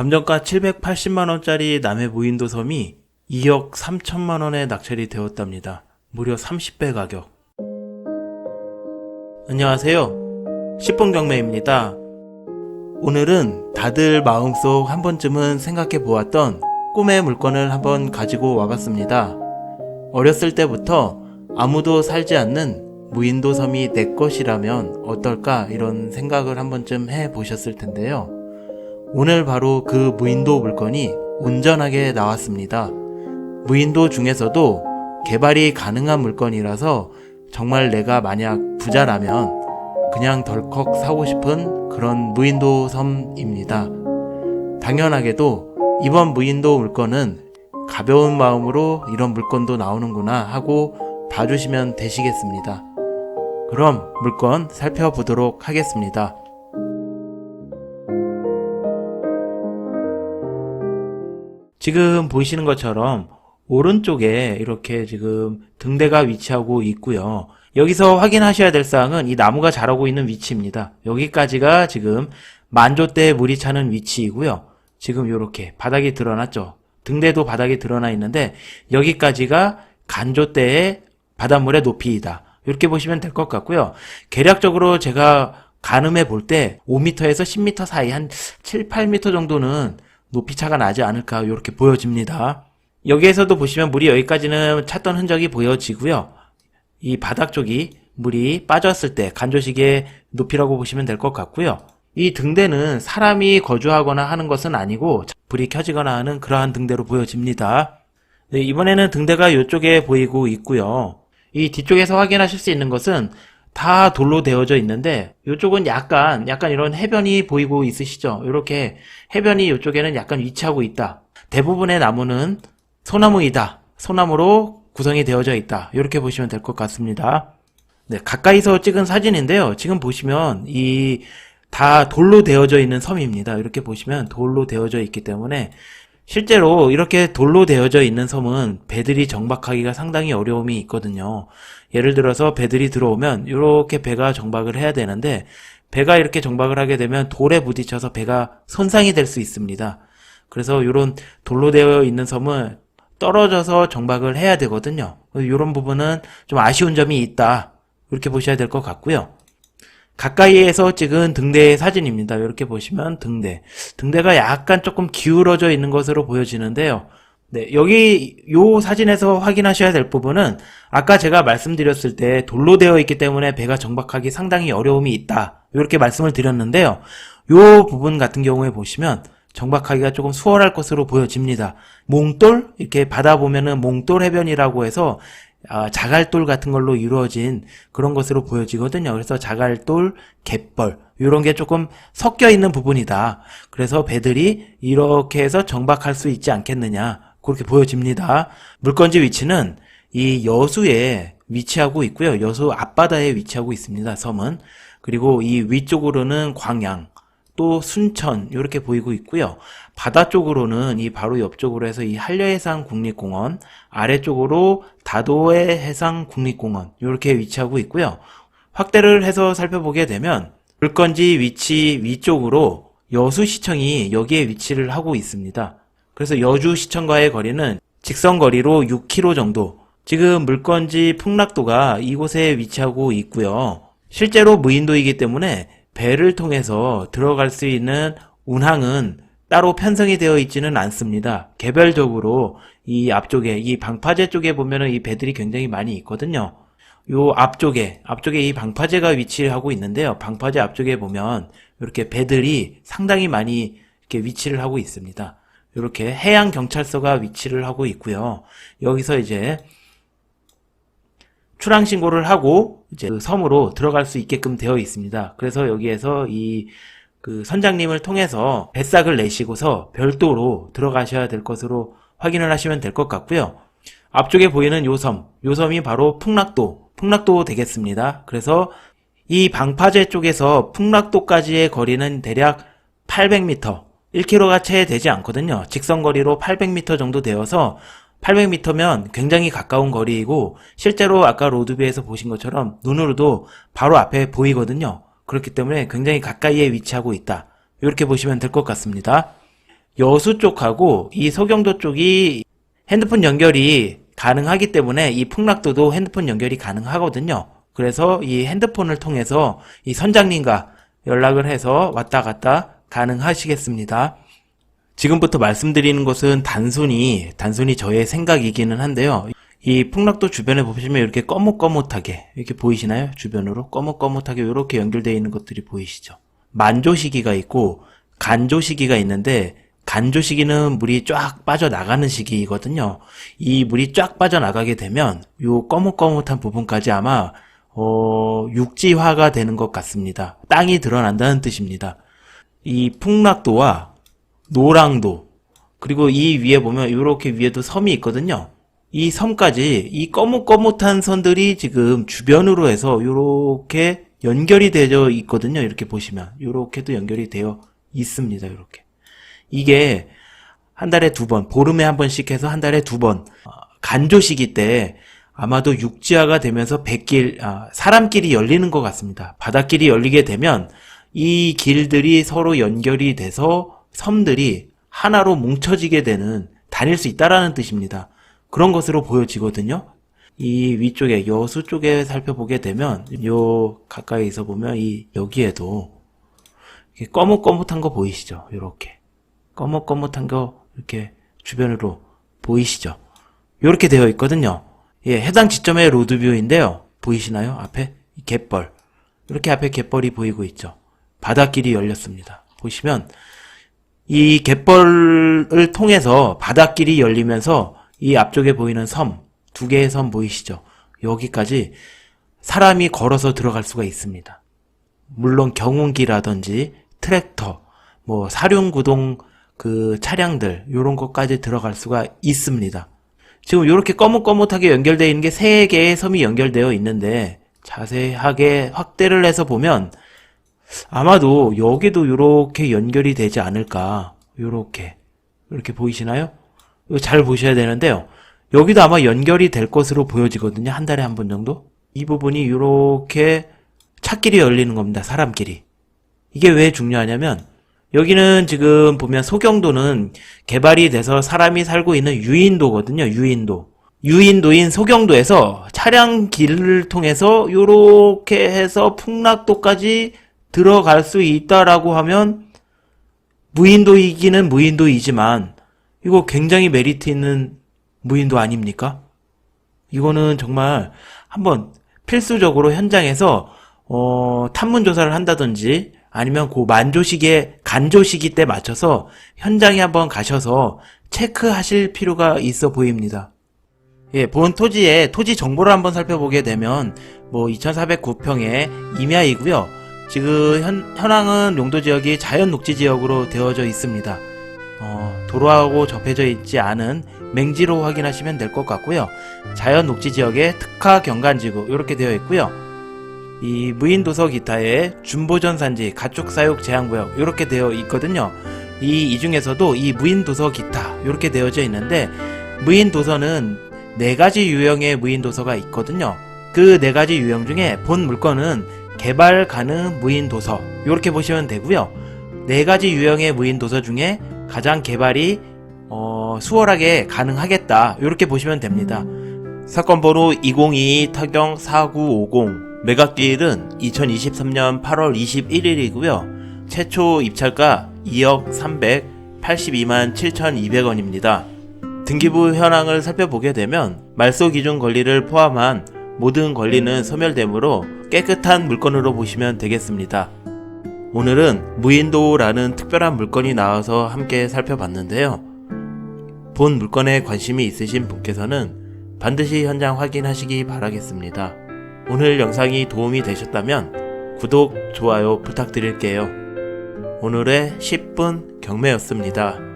감정가 780만원짜리 남해 무인도 섬이 2억 3천만원에 낙찰이 되었답니다. 무려 30배 가격. 안녕하세요. 시봉경매입니다. 오늘은 다들 마음속 한 번쯤은 생각해 보았던 꿈의 물건을 한번 가지고 와봤습니다. 어렸을 때부터 아무도 살지 않는 무인도 섬이 내 것이라면 어떨까 이런 생각을 한 번쯤 해 보셨을 텐데요. 오늘 바로 그 무인도 물건이 온전하게 나왔습니다. 무인도 중에서도 개발이 가능한 물건이라서 정말 내가 만약 부자라면 그냥 덜컥 사고 싶은 그런 무인도 섬입니다. 당연하게도 이번 무인도 물건은 가벼운 마음으로 이런 물건도 나오는구나 하고 봐주시면 되시겠습니다. 그럼 물건 살펴보도록 하겠습니다. 지금 보이시는 것처럼 오른쪽에 이렇게 지금 등대가 위치하고 있고요. 여기서 확인하셔야 될 사항은 이 나무가 자라고 있는 위치입니다. 여기까지가 지금 만조대 물이 차는 위치이고요. 지금 이렇게 바닥이 드러났죠. 등대도 바닥이 드러나 있는데 여기까지가 간조대의 바닷물의 높이이다. 이렇게 보시면 될 것 같고요. 계략적으로 제가 가늠해 볼 때 5m에서 10m 사이 한 7, 8m 정도는 높이 차가 나지 않을까 이렇게 보여집니다. 여기에서도 보시면 물이 여기까지는 찼던 흔적이 보여지고요. 이 바닥 쪽이 물이 빠졌을 때 간조식의 높이라고 보시면 될 것 같고요. 이 등대는 사람이 거주하거나 하는 것은 아니고 불이 켜지거나 하는 그러한 등대로 보여집니다. 네, 이번에는 등대가 이쪽에 보이고 있고요. 이 뒤쪽에서 확인하실 수 있는 것은 다 돌로 되어져 있는데 이쪽은 약간 약간 이런 해변이 보이고 있으시죠? 이렇게 해변이 이쪽에는 약간 위치하고 있다. 대부분의 나무는 소나무이다. 소나무로 구성이 되어져 있다. 이렇게 보시면 될 것 같습니다. 네, 가까이서 찍은 사진인데요. 지금 보시면 이 다 돌로 되어져 있는 섬입니다. 이렇게 보시면 돌로 되어져 있기 때문에 실제로 이렇게 돌로 되어져 있는 섬은 배들이 정박하기가 상당히 어려움이 있거든요. 예를 들어서 배들이 들어오면 이렇게 배가 정박을 해야 되는데 배가 이렇게 정박을 하게 되면 돌에 부딪혀서 배가 손상이 될 수 있습니다. 그래서 이런 돌로 되어 있는 섬은 떨어져서 정박을 해야 되거든요. 이런 부분은 좀 아쉬운 점이 있다. 이렇게 보셔야 될 것 같고요. 가까이에서 찍은 등대의 사진입니다. 이렇게 보시면 등대. 등대가 약간 조금 기울어져 있는 것으로 보여지는데요. 네, 여기 요 사진에서 확인하셔야 될 부분은 아까 제가 말씀드렸을 때 돌로 되어 있기 때문에 배가 정박하기 상당히 어려움이 있다. 이렇게 말씀을 드렸는데요. 요 부분 같은 경우에 보시면 정박하기가 조금 수월할 것으로 보여집니다. 몽돌 이렇게 바다 보면은 몽돌 해변이라고 해서 아, 자갈돌 같은 걸로 이루어진 그런 것으로 보여지거든요. 그래서 자갈돌, 갯벌 이런 게 조금 섞여 있는 부분이다. 그래서 배들이 이렇게 해서 정박할 수 있지 않겠느냐 그렇게 보여집니다. 물건지 위치는 이 여수에 위치하고 있고요. 여수 앞바다에 위치하고 있습니다. 섬은 그리고 이 위쪽으로는 광양 또 순천 이렇게 보이고 있고요. 바다 쪽으로는 이 바로 옆쪽으로 해서 이 한려해상 국립공원 아래쪽으로 다도해 해상 국립공원 이렇게 위치하고 있고요. 확대를 해서 살펴보게 되면 물건지 위치 위쪽으로 여수시청이 여기에 위치를 하고 있습니다. 그래서 여주시청과의 거리는 직선 거리로 6km 정도. 지금 물건지 풍락도가 이곳에 위치하고 있고요. 실제로 무인도이기 때문에 배를 통해서 들어갈 수 있는 운항은 따로 편성이 되어 있지는 않습니다. 개별적으로 이 앞쪽에 이 방파제 쪽에 보면은 이 배들이 굉장히 많이 있거든요. 요 앞쪽에 앞쪽에 이 방파제가 위치하고 있는데요. 방파제 앞쪽에 보면 이렇게 배들이 상당히 많이 이렇게 위치를 하고 있습니다. 이렇게 해양 경찰서가 위치를 하고 있고요. 여기서 이제 출항 신고를 하고 이제 그 섬으로 들어갈 수 있게끔 되어 있습니다. 그래서 여기에서 이 그 선장님을 통해서 뱃삭을 내시고서 별도로 들어가셔야 될 것으로 확인을 하시면 될 것 같고요. 앞쪽에 보이는 요 섬, 요 섬이 바로 풍락도, 풍락도 되겠습니다. 그래서 이 방파제 쪽에서 풍락도까지의 거리는 대략 800m, 1km가 채 되지 않거든요. 직선 거리로 800m 정도 되어서 800m면 굉장히 가까운 거리이고 실제로 아까 로드뷰에서 보신 것처럼 눈으로도 바로 앞에 보이거든요. 그렇기 때문에 굉장히 가까이에 위치하고 있다. 이렇게 보시면 될 것 같습니다. 여수 쪽하고 이 소경도 쪽이 핸드폰 연결이 가능하기 때문에 이 풍락도도 핸드폰 연결이 가능하거든요. 그래서 이 핸드폰을 통해서 이 선장님과 연락을 해서 왔다 갔다 가능하시겠습니다. 지금부터 말씀드리는 것은 단순히, 단순히 저의 생각이기는 한데요. 이 풍락도 주변에 보시면 이렇게 거뭇거뭇하게, 이렇게 보이시나요? 주변으로? 거뭇거뭇하게 이렇게 연결되어 있는 것들이 보이시죠? 만조 시기가 있고, 간조 시기가 있는데, 간조 시기는 물이 쫙 빠져나가는 시기거든요. 이 물이 쫙 빠져나가게 되면, 요 거뭇거뭇한 부분까지 아마, 어, 육지화가 되는 것 같습니다. 땅이 드러난다는 뜻입니다. 이 풍락도와 노랑도 그리고 이 위에 보면 이렇게 위에도 섬이 있거든요. 이 섬까지 이 거뭇거뭇한 선들이 지금 주변으로 해서 이렇게 연결이 되어 있거든요. 이렇게 보시면 이렇게도 연결이 되어 있습니다. 이렇게 이게 한 달에 두 번, 보름에 한 번씩 해서 한 달에 두 번, 어, 간조 시기 때 아마도 육지화가 되면서 백길, 아, 사람길이 열리는 것 같습니다. 바닷길이 열리게 되면 이 길들이 서로 연결이 돼서 섬들이 하나로 뭉쳐지게 되는, 다닐 수 있다라는 뜻입니다. 그런 것으로 보여지거든요. 이 위쪽에, 여수 쪽에 살펴보게 되면, 요, 가까이서 보면 이, 여기에도, 거뭇거뭇한 거 보이시죠? 요렇게. 거뭇거뭇한 거 이렇게 주변으로 보이시죠? 이렇게 되어 있거든요. 예, 해당 지점의 로드뷰인데요. 보이시나요? 앞에 이 갯벌. 이렇게 앞에 갯벌이 보이고 있죠. 바닷길이 열렸습니다. 보시면 이 갯벌을 통해서 바닷길이 열리면서 이 앞쪽에 보이는 섬, 두 개의 섬 보이시죠? 여기까지 사람이 걸어서 들어갈 수가 있습니다. 물론 경운기라든지 트랙터, 뭐 사륜구동 그 차량들 요런 것까지 들어갈 수가 있습니다. 지금 이렇게 거뭇거뭇하게 연결되어 있는 게 세 개의 섬이 연결되어 있는데 자세하게 확대를 해서 보면 아마도 여기도 이렇게 연결이 되지 않을까. 요렇게 이렇게 보이시나요? 잘 보셔야 되는데요. 여기도 아마 연결이 될 것으로 보여지거든요. 한 달에 한 번 정도. 이 부분이 이렇게 차길이 열리는 겁니다. 사람길이. 이게 왜 중요하냐면 여기는 지금 보면 소경도는 개발이 돼서 사람이 살고 있는 유인도거든요. 유인도. 유인도인 소경도에서 차량 길을 통해서 요렇게 해서 풍락도까지 들어갈 수 있다라고 하면 무인도이기는 무인도이지만 이거 굉장히 메리트 있는 무인도 아닙니까? 이거는 정말 한번 필수적으로 현장에서 어, 탐문 조사를 한다든지 아니면 그 만조 시기에 간조 시기 때 맞춰서 현장에 한번 가셔서 체크하실 필요가 있어 보입니다. 예, 본 토지의 토지 정보를 한번 살펴보게 되면 뭐 2409평의 임야이고요. 지금 현, 현황은 용도 지역이 자연 녹지 지역으로 되어져 있습니다. 어, 도로하고 접해져 있지 않은 맹지로 확인하시면 될 것 같고요. 자연 녹지 지역의 특화 경관지구 이렇게 되어 있고요. 이 무인 도서 기타의 준보전 산지 가축 사육 제한구역 이렇게 되어 있거든요. 이, 이 중에서도 이 무인 도서 기타 이렇게 되어져 있는데 무인 도서는 네 가지 유형의 무인 도서가 있거든요. 그 네 가지 유형 중에 본 물건은 개발 가능 무인 도서 이렇게 보시면 되고요. 네 가지 유형의 무인 도서 중에 가장 개발이 어, 수월하게 가능하겠다 이렇게 보시면 됩니다. 사건 번호 202 타경 4950 매각기일은 2023년 8월 21일이고요. 최초 입찰가 2억 382만 7,200원입니다. 등기부 현황을 살펴보게 되면 말소 기준 권리를 포함한 모든 권리는 소멸되므로 깨끗한 물건으로 보시면 되겠습니다. 오늘은 무인도라는 특별한 물건이 나와서 함께 살펴봤는데요. 본 물건에 관심이 있으신 분께서는 반드시 현장 확인하시기 바라겠습니다. 오늘 영상이 도움이 되셨다면 구독, 좋아요 부탁드릴게요. 오늘의 10분 경매였습니다.